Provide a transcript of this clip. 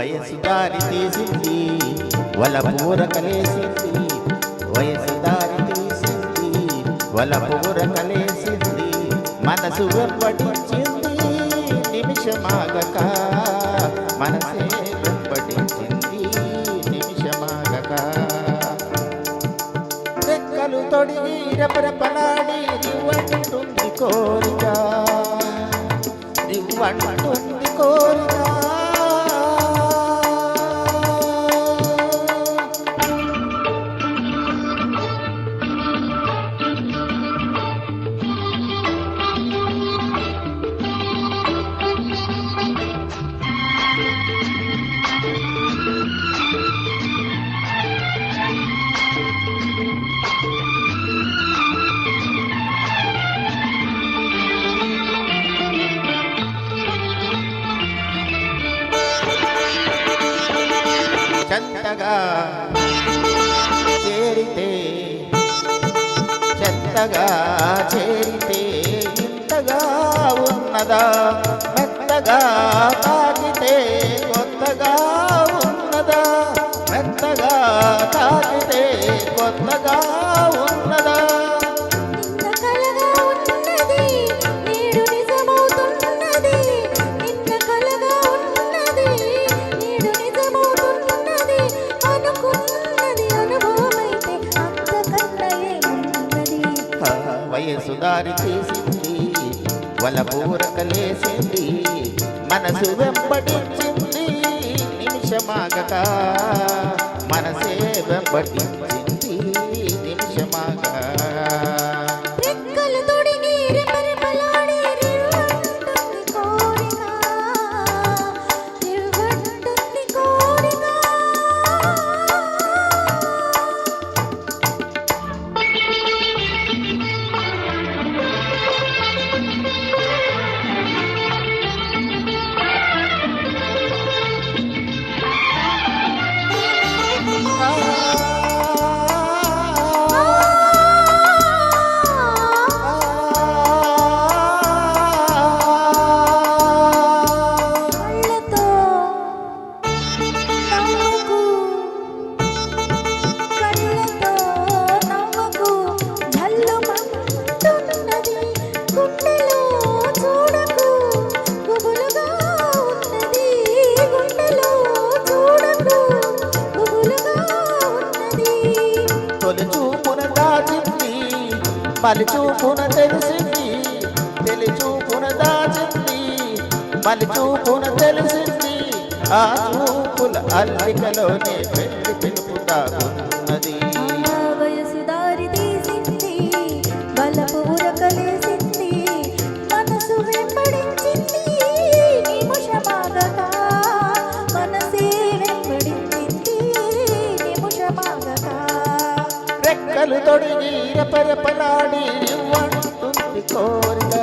వయసు దారి తీసింది వల పూరకలేసింది వయసు దారి తీసింది వల పూరకలేసింది మనసు వెంబడించింది నిమిషమాగక మనసే వెంబడించింది నిమిషమాగక రెక్కలు తొడిగి రెపరెపలాడి రివ్వంటుంది కోరిక రివ్వంటుంది చెత్తగా చేరితే చెత్తగా చేరితే ఇంతగా ఉన్నదా మెత్తగా వయసు దారి తీసింది. వల పూరకలేసింది మనసు వెంబడించింది. నిమిషమాగక. మనసే వెంబడించింది. మలి తెలిసింది తెలిచూపున దాచింది మలి తెలిసింది. ఆ చూపుల అల్లికలోనే పెళ్ళి పిలుపుతాగున్నది రెక్కలు తొడిగి రెపరెపలాడి ఇవ్వంటుంది కోరిక